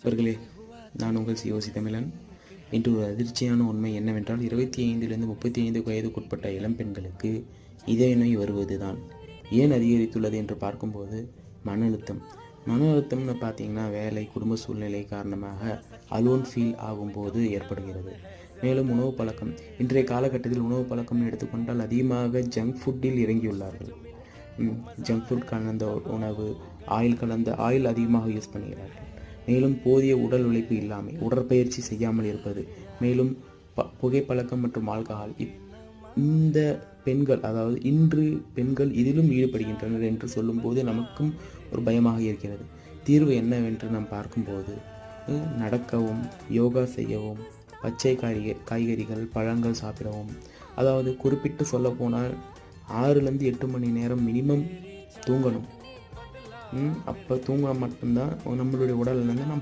நண்பர்களே நான் உங்கள் சிஓசி தமிழன். இன்று ஒரு அதிர்ச்சியான உண்மை என்னவென்றால் இருபத்தி ஐந்திலிருந்து முப்பத்தி ஐந்து வயதுக்குட்பட்ட இளம்பெண்களுக்கு இதய நோய் வருவதுதான். ஏன் அதிகரித்துள்ளது என்று பார்க்கும்போது மன அழுத்தம். மன அழுத்தம்னு பார்த்தீங்கன்னா வேலை குடும்ப சூழ்நிலை காரணமாக அலோன் ஃபீல் ஆகும்போது ஏற்படுகிறது. மேலும் உணவு பழக்கம். இன்றைய காலகட்டத்தில் உணவு பழக்கம் எடுத்துக்கொண்டால் அதிகமாக ஜங்க் ஃபுட்டில் இறங்கியுள்ளார்கள். ஜங்க் ஃபுட் கலந்த உணவு ஆயில் கலந்த ஆயில் அதிகமாக யூஸ் பண்ணுகிறார்கள். மேலும் போதிய உடல் உழைப்பு இல்லாமை உடற்பயிற்சி செய்யாமல் இருப்பது மேலும் ப புகைப்பழக்கம் மற்றும் ஆல்கஹால் இப் இந்த பெண்கள் அதாவது இன்று பெண்கள் இதிலும் ஈடுபடுகின்றனர் என்று சொல்லும்போது நமக்கும் ஒரு பயமாக இருக்கிறது. தீர்வு என்னவென்று நாம் பார்க்கும்போது நடக்கவும் யோகா செய்யவும் பச்சை காய்க காய்கறிகள் பழங்கள் சாப்பிடவும் அதாவது குறிப்பிட்டு சொல்லப்போனால் ஆறுலேருந்து எட்டு மணி நேரம் மினிமம் தூங்கணும். அப்போ தூங்கினா மட்டும்தான் நம்மளுடைய உடல் வந்து நம்ம